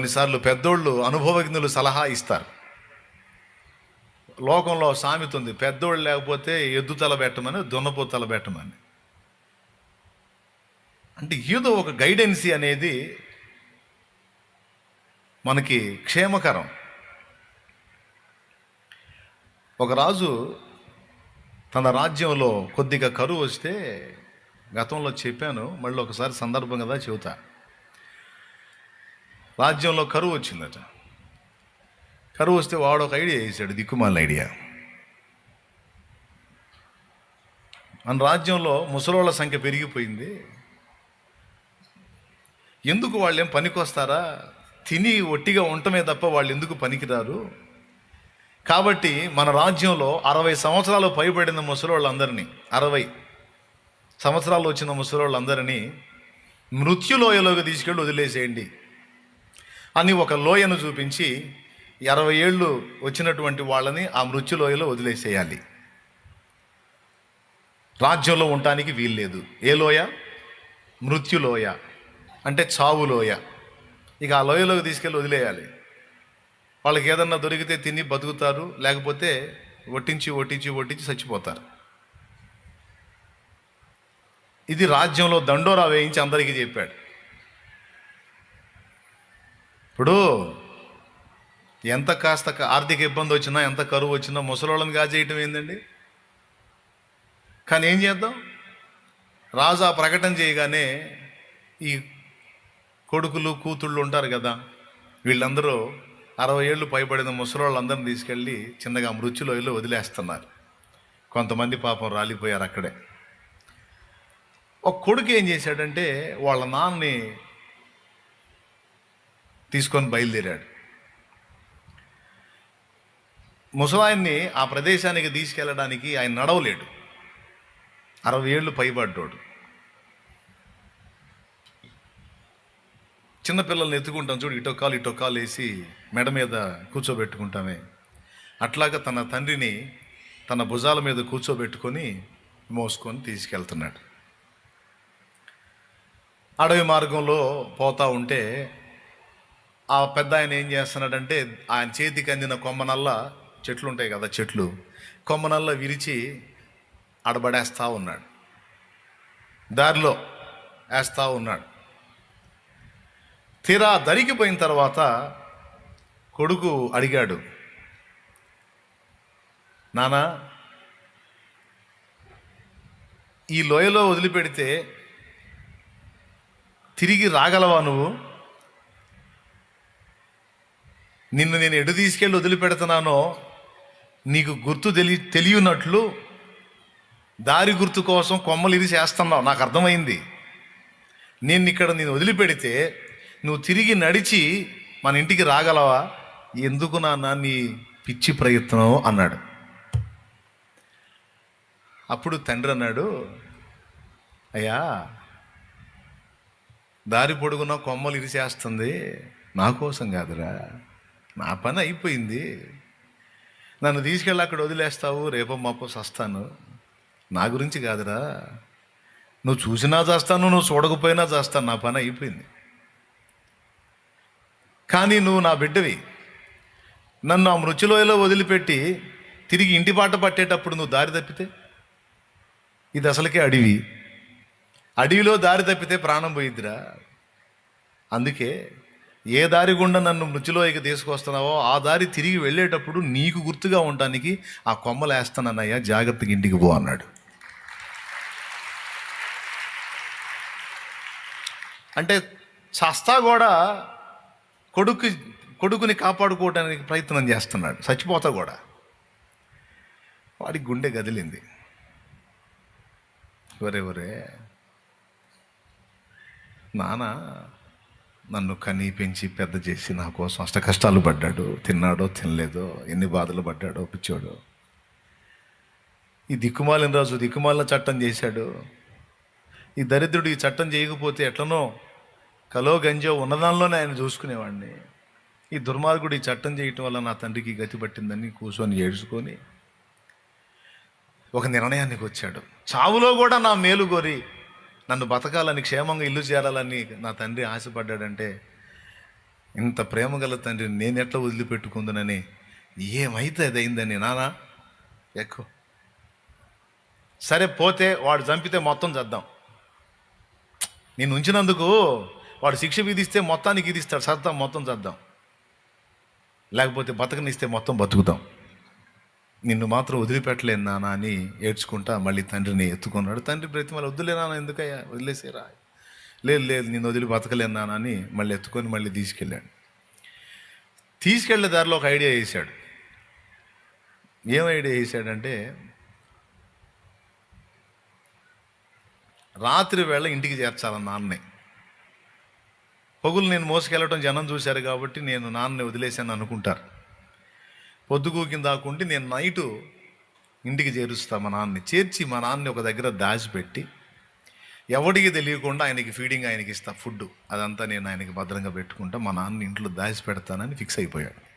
కొన్నిసార్లు పెద్దోళ్ళు అనుభవజ్ఞులు సలహా ఇస్తారు. లోకంలో సామెత ఉంది పెద్దోళ్ళు లేకపోతే ఎద్దు తల పెట్టమని దున్నపో తల పెట్టమని. అంటే ఏదో ఒక గైడెన్సీ అనేది మనకి క్షేమకరం. ఒక రాజు తన రాజ్యంలో కొద్దిగా కరువు వస్తే గతంలో చెప్పాను మళ్ళీ ఒకసారి సందర్భం కదా చెబుతా. రాజ్యంలో కరువు వచ్చిందట. కరువు వస్తే వాడు ఒక ఐడియా వేసాడు దిక్కుమాలిన ఐడియా. మన రాజ్యంలో ముసలోళ్ళ సంఖ్య పెరిగిపోయింది. ఎందుకు వాళ్ళు ఏం పనికొస్తారా? తిని ఒట్టిగా ఉండటమే తప్ప వాళ్ళు ఎందుకు పనికిరారు? కాబట్టి మన రాజ్యంలో అరవై సంవత్సరాలు పైబడిన ముసలోళ్ళందరినీ అరవై సంవత్సరాలు వచ్చిన ముసలోళ్ళందరినీ మృత్యులోయలోకి తీసుకెళ్ళి వదిలేసేయండి. అని ఒక లోయను చూపించి అరవై ఏళ్ళు వచ్చినటువంటి వాళ్ళని ఆ మృత్యులోయలో వదిలేసేయాలి. రాజ్యంలో ఉండటానికి వీల్లేదు ఏ లోయ? మృత్యులోయ అంటే చావు లోయ. ఇక ఆ లోయలోకి తీసుకెళ్ళి వదిలేయాలి. వాళ్ళకి ఏదన్నా దొరికితే తిని బతుకుతారు లేకపోతే ఒట్టించి ఒట్టించి ఒట్టించి చచ్చిపోతారు. ఇది రాజ్యంలో దండోరా వేయించి అందరికీ చెప్పాడు. ఇప్పుడు ఎంత కాస్త ఆర్థిక ఇబ్బంది వచ్చినా ఎంత కరువు వచ్చినా ముసలోళ్ళని కాజేయటం ఏందండి? కానీ ఏం చేద్దాం? రాజు ఆ ప్రకటన చేయగానే ఈ కొడుకులు కూతుళ్ళు ఉంటారు కదా వీళ్ళందరూ అరవై ఏళ్ళు పైబడిన ముసలోళ్ళందరిని తీసుకెళ్ళి చిన్నగా మృత్యులోయలో వదిలేస్తున్నారు. కొంతమంది పాపం రాలిపోయారు అక్కడే. ఒక కొడుకు ఏం చేశాడంటే వాళ్ళ నాన్నని తీసుకొని బయలుదేరాడు. ముసలాయన్ని ఆ ప్రదేశానికి తీసుకెళ్ళడానికి ఆయన నడవలేడు. అరవై ఏళ్ళు పైబడ్డాడు. చిన్నపిల్లల్ని ఎత్తుకుంటాం చూడు ఇటో కాలు ఇటో కాలు వేసి మెడ మీద కూర్చోబెట్టుకుంటామే. అట్లాగా తన తండ్రిని తన భుజాల మీద కూర్చోబెట్టుకొని మోసుకొని తీసుకెళ్తున్నాడు. అడవి మార్గంలో పోతా ఉంటే ఆ పెద్ద ఆయన ఏం చేస్తున్నాడంటే ఆయన చేతికి అందిన కొమ్మనల్లా చెట్లు ఉంటాయి కదా చెట్లు కొమ్మనల్లా విరిచి అడబడేస్తూ ఉన్నాడు. దారిలో వేస్తూ ఉన్నాడు. తీరా దరికిపోయిన తర్వాత కొడుకు అడిగాడు నానా ఈ లోయలో వదిలిపెడితే తిరిగి రాగలవా నువ్వు? నిన్ను నేను ఎటు తీసుకెళ్ళి వదిలిపెడుతున్నానో నీకు గుర్తు తెలి తెలియనట్లు దారి గుర్తు కోసం కొమ్మలు ఇది చేస్తున్నావు నాకు అర్థమైంది. నేను ఇక్కడ నేను వదిలిపెడితే నువ్వు తిరిగి నడిచి మన ఇంటికి రాగలవా? ఎందుకు నాన్న నీ పిచ్చి ప్రయత్నం అన్నాడు. అప్పుడు తండ్రి అన్నాడు అయ్యా దారి పొడుగున కొమ్మలు ఇరిసేస్తుంది నా కోసం కాదురా. నా పని అయిపోయింది. నన్ను తీసుకెళ్ళి అక్కడ వదిలేస్తావు రేపో మాపో చస్తాను. నా గురించి కాదురా. నువ్వు చూసినా చేస్తాను నువ్వు చూడకపోయినా చేస్తాను. నా పని అయిపోయింది. కానీ నువ్వు నా బిడ్డవి. నన్ను ఆ మృత్యులోయలో వదిలిపెట్టి తిరిగి ఇంటి పాట పట్టేటప్పుడు నువ్వు దారి తప్పితే? ఇది అసలుకే అడవి. అడవిలో దారి తప్పితే ప్రాణం పోయిద్దిరా. అందుకే ఏ దారి గుండా నన్ను మృత్యులోకి తీసుకొస్తున్నావో ఆ దారి తిరిగి వెళ్ళేటప్పుడు నీకు గుర్తుగా ఉండటానికి ఆ కొమ్మలు వేస్తానన్నయ్యా జాగ్రత్తగా ఇంటికి పో అన్నాడు. అంటే చస్తా కూడా కొడుకు కొడుకుని కాపాడుకోవడానికి ప్రయత్నం చేస్తున్నాడు చచ్చిపోతా కూడా. వాడి గుండె గదిలింది. ఒరే ఒరే. నానా నన్ను కని పెంచి పెద్ద చేసి నా కోసం అష్ట కష్టాలు పడ్డాడు. తిన్నాడో తినలేదో ఎన్ని బాధలు పడ్డాడో పిచ్చోడు. ఈ దిక్కుమాలిన రాజు దిక్కుమాలిన చట్టం చేశాడు. ఈ దరిద్రుడు ఈ చట్టం చేయకపోతే ఎట్లనో కలో గంజో ఉన్నదానిలోనే ఆయన చూసుకునేవాడిని. ఈ దుర్మార్గుడు ఈ చట్టం చేయటం వల్ల నా తండ్రికి గతి పట్టిందని కూర్చొని ఏడ్చుకొని ఒక నిర్ణయానికి వచ్చాడు. చావులో కూడా నా మేలు కోరి నన్ను బతకాలని క్షేమంగా ఇల్లు చేరాలని నా తండ్రి ఆశపడ్డాడంటే ఇంత ప్రేమ గల తండ్రి నేను ఎట్లా వదిలిపెట్టుకుందనని ఏమైతే అది అయిందని నానా? ఎక్కువ. సరే పోతే వాడు చంపితే మొత్తం చేద్దాం. నేను ఉంచినందుకు వాడు శిక్ష విధిస్తే మొత్తానికి విధిస్తాడు సత్తా మొత్తం చేద్దాం. లేకపోతే బతకనిస్తే మొత్తం బతుకుతాం. నిన్ను మాత్రం వదిలిపెట్టలేను నాన్న అని ఏడ్చుకుంటా మళ్ళీ తండ్రిని ఎత్తుకున్నాడు. తండ్రి ప్రతి మళ్ళీ వద్దులే నాన్న ఎందుకయ్యా? వదిలేసేరా. లేదు లేదు నేను వదిలి బతకలేను నాన్న అని మళ్ళీ ఎత్తుకొని మళ్ళీ తీసుకెళ్ళాడు. తీసుకెళ్ళే దారిలో ఒక ఐడియా వేసాడు ఏం ఐడియా వేసాడంటే రాత్రి వేళ ఇంటికి చేర్చాలి నాన్నే. పగులు నేను మోసుకెళ్ళటం జనం చూశారు కాబట్టి నేను నాన్నని వదిలేశాను అనుకుంటారు. పొద్దుగూకిన దాకుంటే నేను నైటు ఇంటికి చేరుస్తా మా నాన్నని. చేర్చి మా నాన్నని ఒక దగ్గర దాచిపెట్టి ఎవడికి తెలియకుండా ఆయనకి ఫీడింగ్ ఆయనకి ఇస్తా ఫుడ్ అదంతా నేను ఆయనకి భద్రంగా పెట్టుకుంటా మా నాన్న ఇంట్లో దాచి పెడతానని ఫిక్స్ అయిపోయాడు.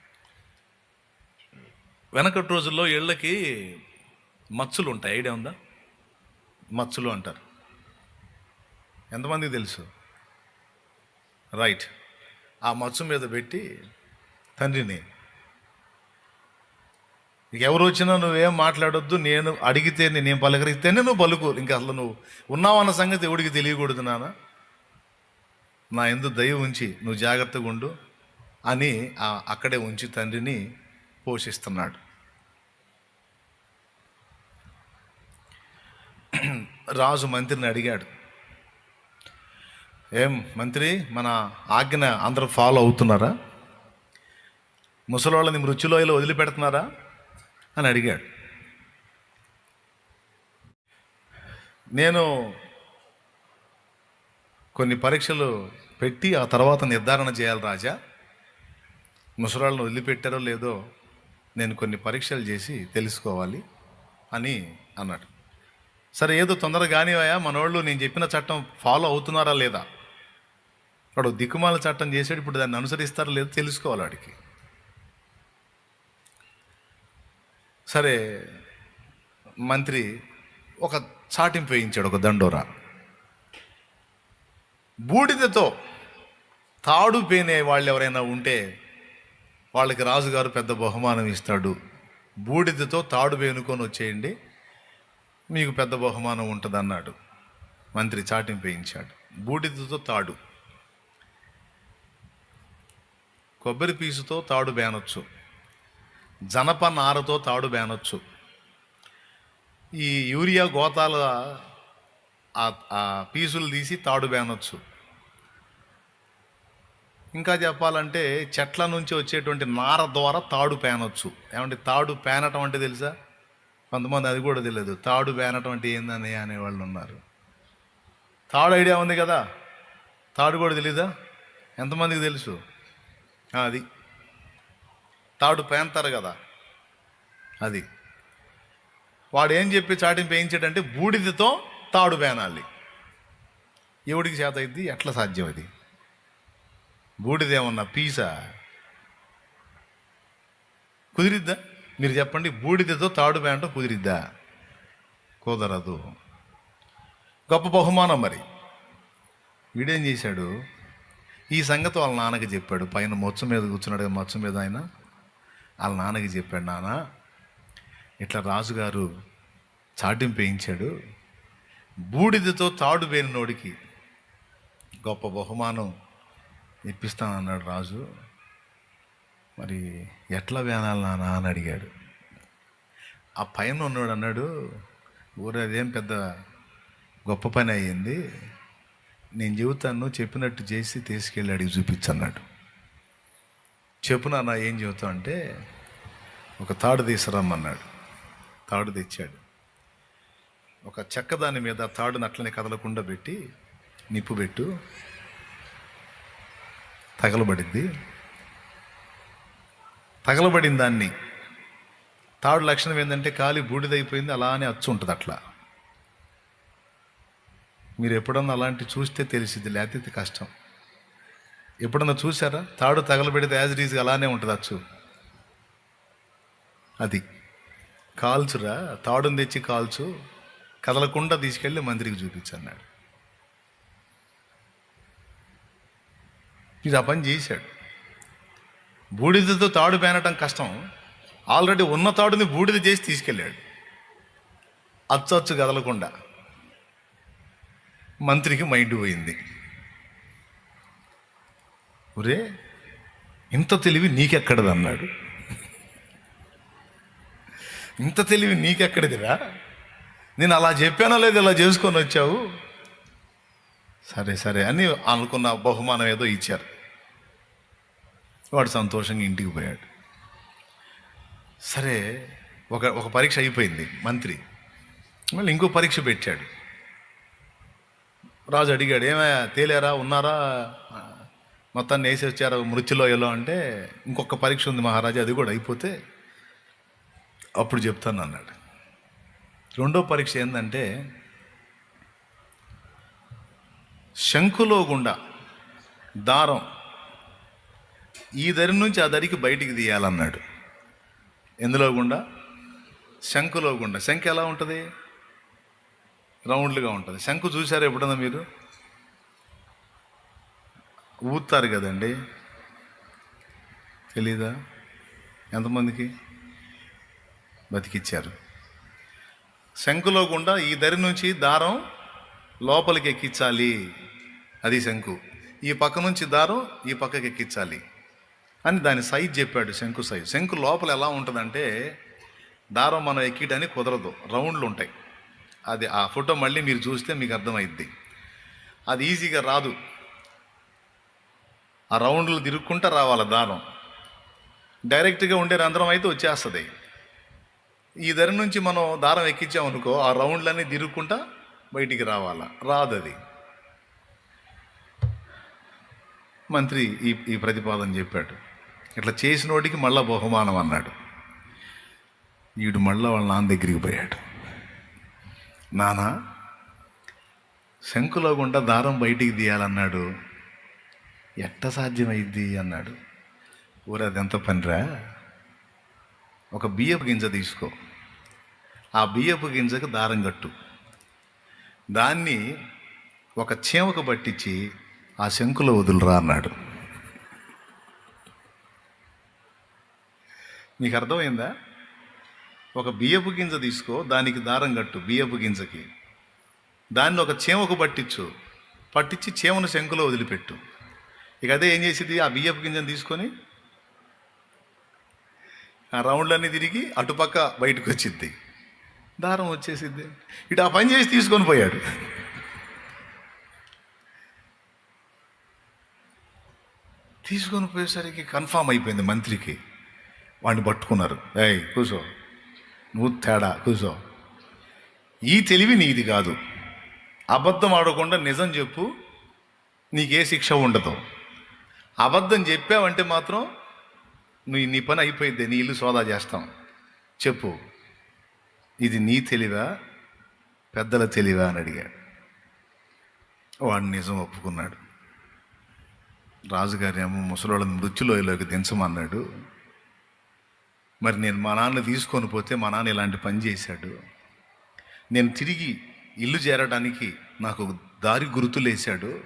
వెనకటి రోజుల్లో ఇళ్ళకి మచ్చులు ఉంటాయి ఐడియా ఉందా? మచ్చులు అంటారు. ఎంతమందికి తెలుసు? రైట్. ఆ మచ్చు మీద పెట్టి తండ్రిని నీకు ఎవరు వచ్చినా నువ్వేం మాట్లాడొద్దు నేను అడిగితే నేను పలకరిస్తేనే నువ్వు పలుకు ఇంకా అసలు నువ్వు ఉన్నావన్న సంగతి ఎవడికి తెలియకూడదు నాన్న. నా ఎందు దయ ఉంచి నువ్వు జాగ్రత్తగా ఉండు అని ఆ అక్కడే ఉంచి తండ్రిని పోషిస్తున్నాడు. రాజు మంత్రిని అడిగాడు. ఏం మంత్రి మన ఆజ్ఞ అందరూ ఫాలో అవుతున్నారా? ముసలోళ్ళని మృత్యులోయలో వదిలిపెడుతున్నారా? అని అడిగాడు. నేను కొన్ని పరీక్షలు పెట్టి ఆ తర్వాత నిర్ధారణ చేయాలి రాజా. ముసరాళ్ళను వదిలిపెట్టారో లేదో నేను కొన్ని పరీక్షలు చేసి తెలుసుకోవాలి అని అన్నాడు. సరే ఏదో తొందరగా కానివయా మనోళ్ళు నేను చెప్పిన చట్టం ఫాలో అవుతున్నారా లేదా? వాడు దిక్కుమాల చట్టం చేసాడు ఇప్పుడు దాన్ని అనుసరిస్తారా లేదో తెలుసుకోవాలి వాడికి. సరే మంత్రి ఒక చాటింపు వేయించాడు ఒక దండోరా. బూడిదతో తాడు పేనే వాళ్ళు ఎవరైనా ఉంటే వాళ్ళకి రాజుగారు పెద్ద బహుమానం ఇస్తాడు. బూడిదతో తాడు పేనుకొని వచ్చేయండి మీకు పెద్ద బహుమానం ఉంటుంది అన్నాడు మంత్రి చాటింపు వేయించాడు. బూడిదతో తాడు. కొబ్బరి పీసుతో తాడు బేనొచ్చు జనప నారతో తాడు బేనొచ్చు. ఈ యూరియా గోతాల ఆ- ఆ పీసులు తీసి తాడు బేనొచ్చు. ఇంకా చెప్పాలంటే చెట్ల నుంచి వచ్చేటువంటి నార ద్వారా తాడు పేనొచ్చు. ఏమంటే తాడు పేనటం అంటే తెలుసా? కొంతమంది అది కూడా తెలియదు. తాడు పేనటం అంటే ఏందని అనేవాళ్ళు ఉన్నారు. తాడు ఐడియా ఉంది కదా? తాడు కూడా తెలీదా? ఎంతమందికి తెలుసు? అది. తాడు పేంతారు కదా. అది. వాడు ఏం చెప్పి చాటింపు వేయించాడంటే బూడిదతో తాడు పేనాలి. ఎవడికి చేత అయింది? ఎట్లా సాధ్యం అది? బూడిదేమన్నా పీసా? కుదిరిద్దా? మీరు చెప్పండి బూడిదతో తాడు పేంట కుదిరిద్దా? కుదరదు. గొప్ప బహుమానం మరి. వీడేం చేశాడు? ఈ సంగతి వాళ్ళ నాన్నకి చెప్పాడు. పైన మొచ్చం మీద కూర్చున్నాడు కదా మీద ఆయన. వాళ్ళ నాన్నకి చెప్పాడు నాన్న ఇట్లా రాజుగారు చాటింపు వేయించాడు. బూడిదతో తాడు వేరినోడికి గొప్ప బహుమానం ఇప్పిస్తానన్నాడు రాజు. మరి ఎట్లా వేనాలి నాన్న? అని అడిగాడు. ఆ పైన ఉన్నాడు అన్నాడు ఊరు అదేం పెద్ద గొప్ప పని అయ్యింది. నేను చెబుతాను చెప్పినట్టు చేసి తీసుకెళ్ళి అడిగి చూపించన్నాడు. చెప్పు ఏం చెబుతావు అంటే ఒక తాడు తీసుకురమ్మన్నాడు తాడు తెచ్చాడు. ఒక చెక్క దాని మీద తాడుని అట్లనే కదలకుండా పెట్టి నిప్పు పెట్టు. తగలబడింది. తగలబడిన దాన్ని తాడు లక్షణం ఏంటంటే కాలి బూడిదైపోయింది అలానే అచ్చు ఉంటుంది అట్లా. మీరు ఎప్పుడన్నా అలాంటి చూస్తే తెలిసిద్ది లేకపోతే కష్టం. ఎప్పుడన్నా చూసారా తాడు తగలబెడితే యాజ్ ఈజ్గా అలానే ఉంటుంది అచ్చు. అది. కాల్చురా తాడుని తెచ్చి కాల్చు. కదలకుండా తీసుకెళ్ళి మంత్రికి చూపించన్నాడు ఇది ఆ పని చేశాడు. బూడిదతో తాడు పేనటం కష్టం. ఆల్రెడీ ఉన్న తాడుని బూడిద చేసి తీసుకెళ్ళాడు. అచ్చచ్చు కదలకుండా. మంత్రికి మైండ్ పోయింది. ఒరే ఇంత తెలివి నీకెక్కడది అన్నాడు ఇంత తెలివి నీకెక్కడిదిరా? నేను అలా చెప్పానో లేదు ఇలా చేసుకొని వచ్చావు? సరే సరే అని అనుకున్న బహుమానం ఏదో ఇచ్చారు. వాడు సంతోషంగా ఇంటికి పోయాడు. సరే ఒక ఒక పరీక్ష అయిపోయింది మంత్రి. మళ్ళీ ఇంకో పరీక్ష పెట్టాడు. రాజు అడిగాడు ఏమయ్యా తేలేరా ఉన్నారా? మొత్తాన్ని వేసి వచ్చారు మృత్యులోయలో అంటే ఇంకొక పరీక్ష ఉంది మహారాజా అది కూడా అయిపోతే అప్పుడు చెప్తాను అన్నాడు. రెండో పరీక్ష ఏంటంటే శంకులో గుండా దారం ఈ దరి నుంచి ఆ దరికి బయటికి తీయాలన్నాడు. ఎందులో గుండా? శంకులో గుండా. శంఖ ఎలా ఉంటుంది? రౌండ్లుగా ఉంటుంది. శంకు చూసారా ఎప్పుడన్నా మీరు? ఊతారు కదండి. తెలీదా? ఎంతమందికి? బతికిచ్చారు. శంకులో గుండా ఈ దరి నుంచి దారం లోపలికి ఎక్కించాలి అది శంకు. ఈ పక్క నుంచి దారం ఈ పక్కకి ఎక్కించాలి అని దాని సైజ్ చెప్పాడు శంకు సైజ్. శంకు లోపల ఎలా ఉంటుందంటే దారం మనం ఎక్కియడానికి కుదరదు. రౌండ్లు ఉంటాయి. అది ఆ ఫోటో మళ్ళీ మీరు చూస్తే మీకు అర్థమైద్ది. అది ఈజీగా రాదు. ఆ రౌండ్లు తిరుక్కుంటా రావాలి దారం డైరెక్ట్గా ఉండే రంధ్రం అయితే వచ్చేస్తుంది. ఈ దరి నుంచి మనం దారం ఎక్కించామనుకో ఆ రౌండ్లన్నీ తిరుక్కుంటా బయటికి రావాలా? రాదు అది మంత్రి ఈ ఈ ప్రతిపాదన చెప్పాడు. ఇట్లా చేసినోడికి మళ్ళా బహుమానం అన్నాడు. వీడు మళ్ళా వాళ్ళ నాన్న దగ్గరికి పోయాడు. నానా శంకులో గుండా దారం బయటికి తీయాలన్నాడు. ఎట్ట సాధ్యమైద్ది అన్నాడు. ఊరు అదెంత పనిరా? ఒక బియ్యపు గింజ తీసుకో. ఆ బియ్యపు గింజకు దారం కట్టు. దాన్ని ఒక చీమకు పట్టించి ఆ శంకులో వదులురా అన్నాడు. నీకు అర్థమైందా? ఒక బియ్యపు గింజ తీసుకో దానికి దారం కట్టు బియ్యపు గింజకి. దాన్ని ఒక చీమకు పట్టించు. పట్టించి చేమను శంకులో వదిలిపెట్టు. ఇక అదే ఏం చేసింది ఆ బియ్యపు గింజను తీసుకొని ఆ రౌండ్లన్నీ తిరిగి అటుపక్క బయటకు వచ్చింది దారం వచ్చేసిద్ది. ఇటు ఆ పని చేసి తీసుకొని పోయాడు. తీసుకొని పోయేసరికి కన్ఫామ్ అయిపోయింది మంత్రికి. వాడిని పట్టుకున్నారు. ఏయ్ కూసో. నువ్వు తేడా కూసో. ఈ తెలివి నీది కాదు. అబద్ధం ఆడకుండా నిజం చెప్పు. నీకే శిక్ష ఉండదు. అబద్ధం చెప్పావంటే మాత్రం నువ్వు నీ పని అయిపోయింది నీ ఇల్లు సోదా చేస్తాం. చెప్పు ఇది నీ తెలివా? పెద్దల తెలివా? అని అడిగాడు. వాడు నిజం ఒప్పుకున్నాడు. రాజుగారి ఏమో ముసలోళ్ళని మృత్యులోయలోకి దించమన్నాడు. మరి నేను మా నాన్న తీసుకొని పోతే మా నాన్న ఇలాంటి పని చేశాడు. నేను తిరిగి ఇల్లు చేరడానికి నాకు దారి గుర్తులేశాడు.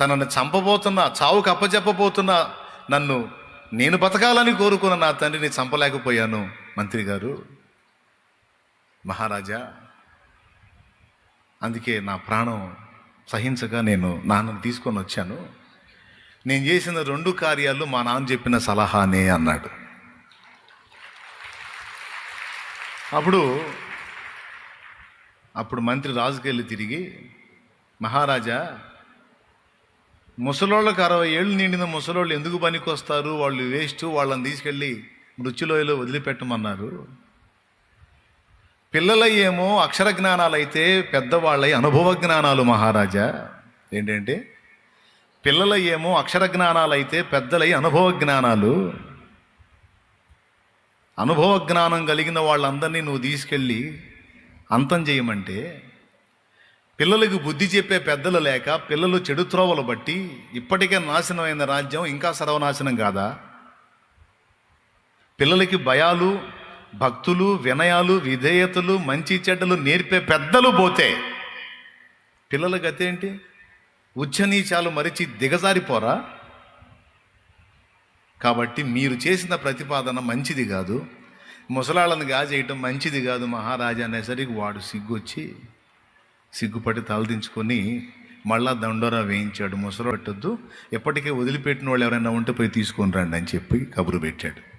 తనను చంపబోతున్న చావుకు అప్పచెప్పబోతున్న నన్ను నేను బతకాలని కోరుకున్న నా తండ్రిని చంపలేకపోయాను మంత్రి గారు. మహారాజా అందుకే నా ప్రాణం సహించగా నేను నాన్నను తీసుకొని వచ్చాను. నేను చేసిన రెండు కార్యాలు మా నాన్న చెప్పిన సలహానే అన్నాడు. అప్పుడు అప్పుడు మంత్రి రాజుకెళ్ళి తిరిగి మహారాజా ముసలోళ్ళకి అరవై ఏళ్ళు నిండిన ముసలోళ్ళు ఎందుకు పనికొస్తారు వాళ్ళు వేస్ట్ వాళ్ళని తీసుకెళ్ళి మృత్యులోయలో వదిలిపెట్టమన్నారు. పిల్లలయ్యేమో అక్షర జ్ఞానాలు అయితే పెద్దవాళ్ళై అనుభవ జ్ఞానాలు మహారాజా. ఏంటంటే పిల్లలయ్యేమో అక్షర జ్ఞానాలు అయితే పెద్దలై అనుభవ జ్ఞానాలు. అనుభవ జ్ఞానం కలిగిన వాళ్ళందరినీ నువ్వు తీసుకెళ్ళి అంతం చేయమంటే పిల్లలకు బుద్ధి చెప్పే పెద్దలు లేక పిల్లలు చెడు త్రోవలు బట్టి ఇప్పటికే నాశనమైన రాజ్యం ఇంకా సర్వనాశనం కాదా? పిల్లలకి భయాలు భక్తులు వినయాలు విధేయతలు మంచి చెడ్డలు నేర్పే పెద్దలు పోతే పిల్లల గతి ఏంటి? ఉచ్చనీచాలు మరిచి దిగజారిపోరా? కాబట్టి మీరు చేసిన ప్రతిపాదన మంచిది కాదు. ముసలాళ్ళని గాజేయటం మంచిది కాదు మహారాజా అనేసరికి వాడు సిగ్గొచ్చి సిగ్గుపడి తలదించుకొని మళ్ళా దండోరా వేయించాడు. ముసలు పెట్టొద్దు. ఎప్పటికే వదిలిపెట్టిన వాళ్ళు ఎవరైనా ఉంటే పోయి తీసుకొని రండి అని చెప్పి కబురు పెట్టాడు.